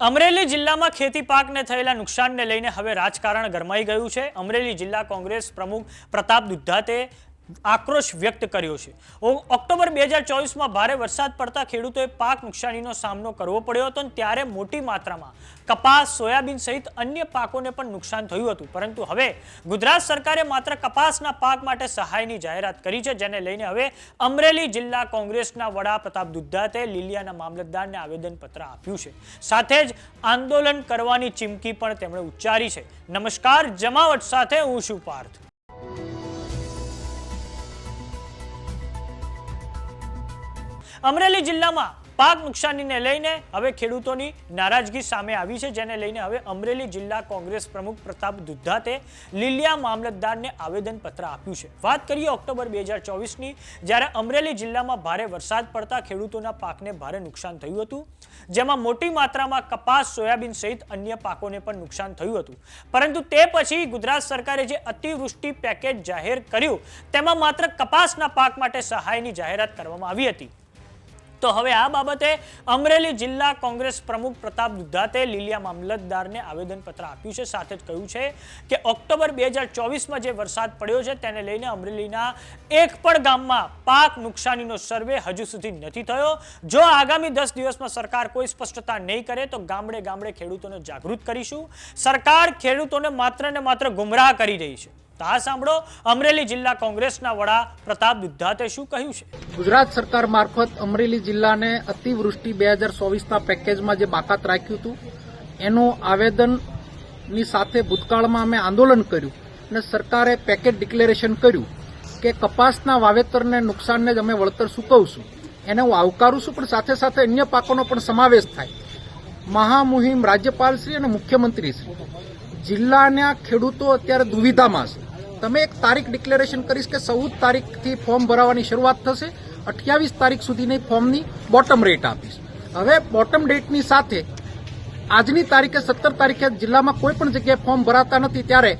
અમરેલી જિલ્લામાં ખેતી પાકને થયેલા નુકસાનને લઈને હવે રાજકારણ ગરમાઈ ગયું છે. અમરેલી જિલ્લા કોંગ્રેસ પ્રમુખ પ્રતાપ દુધાતે આક્રોશ વ્યક્ત કર્યો છે. ઓક્ટોબર બે હજાર ચોવીસમાં ભારે વરસાદ પડતા ખેડૂતોએ પાક નુકસાનીનો સામનો કરવો પડ્યો હતો ત્યારે મોટી માત્રામાં કપાસ, સોયાબીન સહિત અન્ય પાકોને પણ નુકસાન થયું હતું. પરંતુ હવે ગુજરાત સરકારે માત્ર કપાસના પાક માટે સહાયની જાહેરાત કરી છે, જેને લઈને હવે અમરેલી જિલ્લા કોંગ્રેસના વડા પ્રતાપ દુધાતે લીલિયાના મામલતદારને આવેદનપત્ર આપ્યું છે. સાથે જ આંદોલન કરવાની ચીમકી પણ તેમણે ઉચ્ચારી છે. નમસ્કાર, જમાવટ સાથે હું છું પાર્થ. અમરેલી જિલ્લામાં પાક નુકસાનીને લઈને હવે ખેડૂતોની નારાજગી સામે આવી છે, જેને લઈને હવે અમરેલી જિલ્લા કોંગ્રેસ પ્રમુખ પ્રતાપ દુધાતે લીલિયા મામલતદારને આવેદનપત્ર આપ્યું છે. વાત કરીએ ઓક્ટોબર બે હજાર ચોવીસની, જ્યારે અમરેલી જિલ્લામાં ભારે વરસાદ પડતા ખેડૂતોના પાકને ભારે નુકસાન થયું હતું, જેમાં મોટી માત્રામાં કપાસ, સોયાબીન સહિત અન્ય પાકોને પણ નુકસાન થયું હતું. પરંતુ તે પછી ગુજરાત સરકારે જે અતિવૃષ્ટિ પેકેજ જાહેર કર્યું, તેમાં માત્ર કપાસના પાક માટે સહાયની જાહેરાત કરવામાં આવી હતી. તો હવે આ બાબતે અમરેલી જિલ્લા કોંગ્રેસ પ્રમુખ પ્રતાપ દુધાતે લીલિયા મામલતદારને આવેદનપત્ર આપ્યું છે. સાથે જ કહ્યું છે કે ઓક્ટોબર બે હજાર ચોવીસમાં જે વરસાદ પડ્યો છે તેને લઈને અમરેલીના એક પણ ગામમાં પાક નુકસાનીનો સર્વે હજુ સુધી નથી થયો. જો આગામી દસ દિવસમાં સરકાર કોઈ સ્પષ્ટતા નહીં કરે તો ગામડે ગામડે ખેડૂતોને જાગૃત કરીશું. સરકાર ખેડૂતોને માત્ર ને માત્ર ગુમરાહ કરી રહી છે. તો આ સાંભળો, અમરેલી જિલ્લા કોંગ્રેસના વડા પ્રતાપ દુધાતે શું કહ્યું છે? ગુજરાત સરકાર મારફત અમરેલી જિલ્લાને અતિવૃષ્ટિ બે હજાર ચોવીસના પેકેજમાં જે બાકાત રાખ્યું હતું, એનું આવેદનની સાથે ભૂતકાળમાં અમે આંદોલન કર્યું અને સરકારે પેકેજ ડિક્લેરેશન કર્યું કે કપાસના વાવેતરને નુકસાનને જ અમે વળતર ચૂકવશું. એને હું આવકારું છું, પણ સાથે સાથે અન્ય પાકોનો પણ સમાવેશ થાય. મહામુહિમ રાજ્યપાલશ્રી અને મુખ્યમંત્રીશ્રી. જિલ્લાના ખેડૂતો અત્યારે દુવિધામાં છે. તમે એક તારીખ ડિક્લેરેશન કરીશ કે ચૌદ તારીખથી ફોર્મ ભરાવાની શરૂઆત થશે, અઠ્યાવીસ તારીખ સુધીની ફોર્મની બોટમ રેટ આપીશ. હવે બોટમ ડેટની સાથે આજની તારીખે સત્તર તારીખે જિલ્લામાં કોઈ પણ જગ્યાએ ફોર્મ ભરાતા નથી, ત્યારે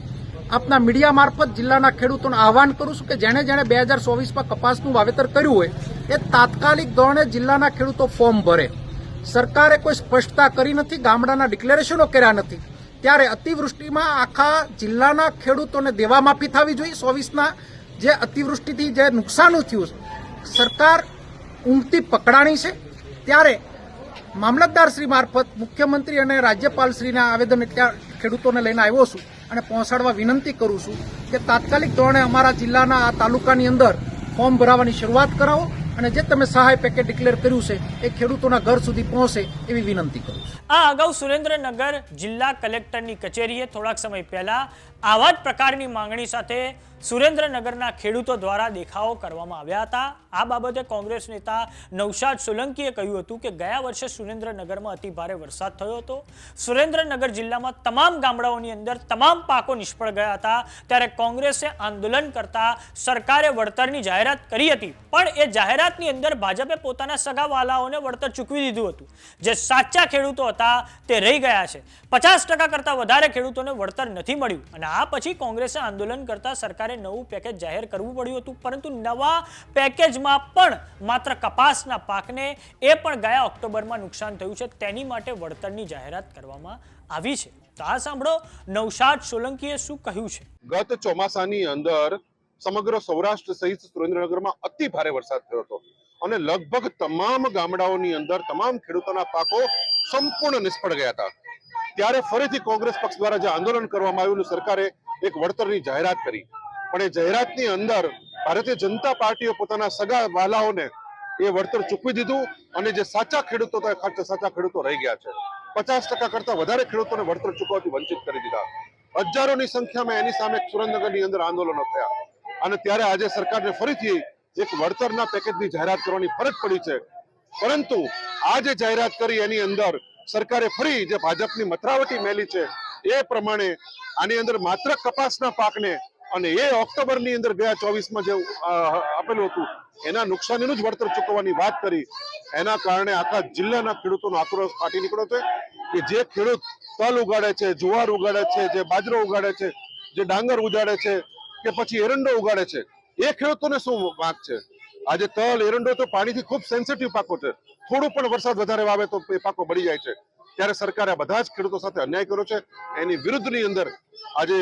આપના મીડિયા મારફત જિલ્લાના ખેડૂતોને આહવાન કરું છું કે જેણે જેણે બે હજાર ચોવીસમાં કપાસનું વાવેતર કર્યું હોય, એ તાત્કાલિક ધોરણે જિલ્લાના ખેડૂતો ફોર્મ ભરે. સરકારે કોઈ સ્પષ્ટતા કરી નથી, ગામડાના ડિક્લેરેશનો કર્યા નથી. ત્યારે અતિવૃષ્ટિમાં આખા જિલ્લાના ખેડૂતોને દેવા માફી થવી જોઈએ. ચોવીસના જે અતિવૃષ્ટિથી જે નુકસાન થયું સરકાર ઊંઘતી પકડાણી છે. ત્યારે મામલતદાર શ્રી મારફત મુખ્યમંત્રી અને રાજ્યપાલશ્રીના આવેદન ત્યાં ખેડૂતોને લઈને આવ્યો છું અને પહોંચાડવા વિનંતી કરું છું કે તાત્કાલિક ધોરણે અમારા જિલ્લાના આ તાલુકાની અંદર ફોર્મ ભરાવાની શરૂઆત કરાવો. અને જે તમે સહાય પેકેજ ડિક્લેર કર્યું છે, એ ખેડૂતોના ઘર સુધી પહોંચે એવી વિનંતી કરું છું. આ અગાઉ સુરેન્દ્રનગર જિલ્લા કલેક્ટરની કચેરીએ થોડાક સમય પહેલા આવા જ પ્રકારની માંગણી સાથે સુરેન્દ્રનગરના ખેડૂતો દ્વારા દેખાવો કરવામાં આવ્યા હતા. આ બાબતે કોંગ્રેસ નેતા નૌશાદ સોલંકીએ કહ્યું હતું કે ગયા વર્ષે સુરેન્દ્રનગરમાં અતિ ભારે વરસાદ થયો હતો. સુરેન્દ્રનગર જિલ્લામાં તમામ ગામડાઓની અંદર તમામ પાકો નિષ્ફળ ગયા હતા. ત્યારે કોંગ્રેસે આંદોલન કરતા સરકારે વળતરની જાહેરાત કરી હતી. પણ એ જાહેરાતની અંદર ભાજપે પોતાના સગાવાલાઓને વળતર ચૂકવી દીધું હતું. જે સાચા ખેડૂતો હતા તે રહી ગયા છે. પચાસ કરતાં વધારે ખેડૂતોને વળતર નથી મળ્યું. અને આ પછી કોંગ્રેસે આંદોલન કરતા સરકારે નવું પેકેજ જાહેર કરવું પડ્યું હતું, પરંતુ નવા પેકેજમાં પણ માત્ર કપાસના પાકને એ પણ ગયા ઓક્ટોબરમાં નુકસાન થયું છે. તેની માટે વળતરની જાહેરાત કરવામાં આવી છે. તો આ સાંભળો નવસાદ સોલંકીએ શું કહ્યું છે. ગત ચોમાસાની અંદર સમગ્ર સૌરાષ્ટ્ર સહિત સુરેન્દ્રનગરમાં અતિ ભારે વરસાદ થયો હતો અને લગભગ તમામ ગામડાઓની અંદર તમામ ખેડૂતોના પાકો સંપૂર્ણ નિષ્ફળ ગયા હતા. ત્યારે ફરીથી કોંગ્રેસ પક્ષ દ્વારા જે આંદોલન કરવામાં આવ્યું સરકારે એક વળતરની જાહેરાત કરી. પણ એ જાહેરાતની અંદર ભારતીય જનતા પાર્ટીએ પોતાના સગા વાલાઓને એ વળતર ચૂકવી દીધું અને જે સાચા ખેડૂતો સાચા ખેડૂતો રહી ગયા છે. પચાસ કરતા વધારે ખેડૂતોને વળતર ચૂકવવાથી વંચિત કરી દીધા. હજારોની સંખ્યામાં એની સામે સુરેન્દ્રનગરની અંદર આંદોલનો થયા. અને ત્યારે આજે સરકારને ફરીથી એક વળતરના પેકેજની જાહેરાત કરવાની ફરજ પડી છે. પરંતુ આ જે જાહેરાત કરી, એની અંદર સરકારે ફરી જે ભાજપની મથરાવટી મેલી છે, એ પ્રમાણે આની અંદર માત્ર કપાસના પાકને અને એ ઓક્ટોબરની અંદર બે હજાર જે આપેલું હતું, એના નુકસાનીનું જ વળતર ચૂકવવાની વાત કરી. એના કારણે આખા જિલ્લાના ખેડૂતોનો આક્રોશ ફાટી નીકળ્યો છે કે જે ખેડૂત તલ ઉગાડે છે, જુવાર ઉગાડે છે, જે બાજરો ઉગાડે છે, જે ડાંગર ઉગાડે છે કે પછી એરંડો ઉગાડે છે, એ ખેડૂતોને શું વાંક છે? આજે તલ, એરંડો તો પાણીથી ખૂબ સેન્સિટિવ પાકો છે. થોડું પણ વરસાદ વધારે વાવે તો એ પાકો બળી જાય છે. ત્યારે સરકારે બધા જ ખેડૂતો સાથે અન્યાય કર્યો છે. એની વિરુદ્ધની અંદર આજે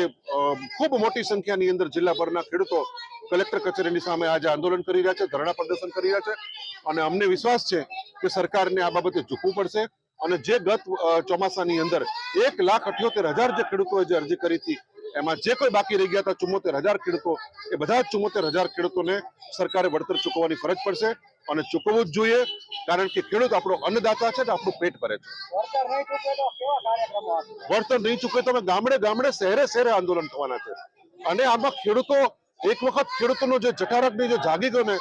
ખૂબ મોટી સંખ્યાની અંદર જિલ્લાભરના ખેડૂતો કલેક્ટર કચેરીની સામે આજે આંદોલન કરી રહ્યા છે, ધરણા પ્રદર્શન કરી રહ્યા છે. અને અમને વિશ્વાસ છે કે સરકારને આ બાબતે ઝૂકવું પડશે. અને જે ગત ચોમાસાની અંદર એક લાખ અઠ્યોતેર હજાર જે ખેડૂતોએ જે અરજી કરી હતી એમાં જે કોઈ બાકી રહી ગયા હતા ચુમ્મોતેર હજાર ખેડૂતો, એ બધા ચુમ્મોતેર હજાર ખેડૂતોને સરકારે વળતર ચૂકવવાની ફરજ પડશે અને ચૂકવવું જ જોઈએ, કારણ કે ખેડૂત આપણો અન્નદાતા છે આપણું પેટ ભરે છે. વળતર નહીં ચૂકે તો ગામડે ગામડે શહેરે શહેરે આંદોલન થવાના છે. અને આમાં ખેડૂતો, એક વખત ખેડૂતોનો જે જટારકની જે જાગી ગયો ને,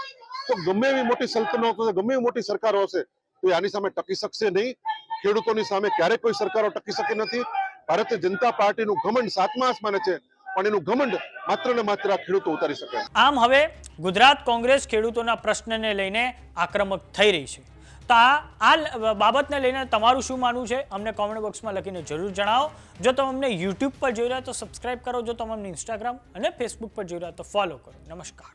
તો ગમે એવી મોટી સલ્તનત હશે, ગમે એવી મોટી સરકારો હશે, તો આની સામે ટકી શકશે નહીં. ખેડૂતોની સામે ક્યારેય કોઈ સરકારો ટકી શકી નથી. ભારતીય જનતા પાર્ટીનું ઘમંડ સાતમા આસમાને છે, પણ એનું ઘમંડ માત્ર ને માત્ર ખેડૂતો ઉતારી શકે. આમ હવે ગુજરાત કોંગ્રેસ ખેડૂતોના પ્રશ્નને લઈને આક્રમક થઈ રહી છે. તો આ આ બાબતને લઈને તમારું શું માનવું છે? અમને કોમેન્ટ બોક્સમાં લખીને જરૂર જણાવો. જો તમે અમને યુટ્યુબ પર જોઈ રહ્યા તો સબસ્ક્રાઇબ કરો. જો તમે અમને ઇન્સ્ટાગ્રામ અને ફેસબુક પર જોઈ રહ્યા તો ફોલો કરો. નમસ્કાર.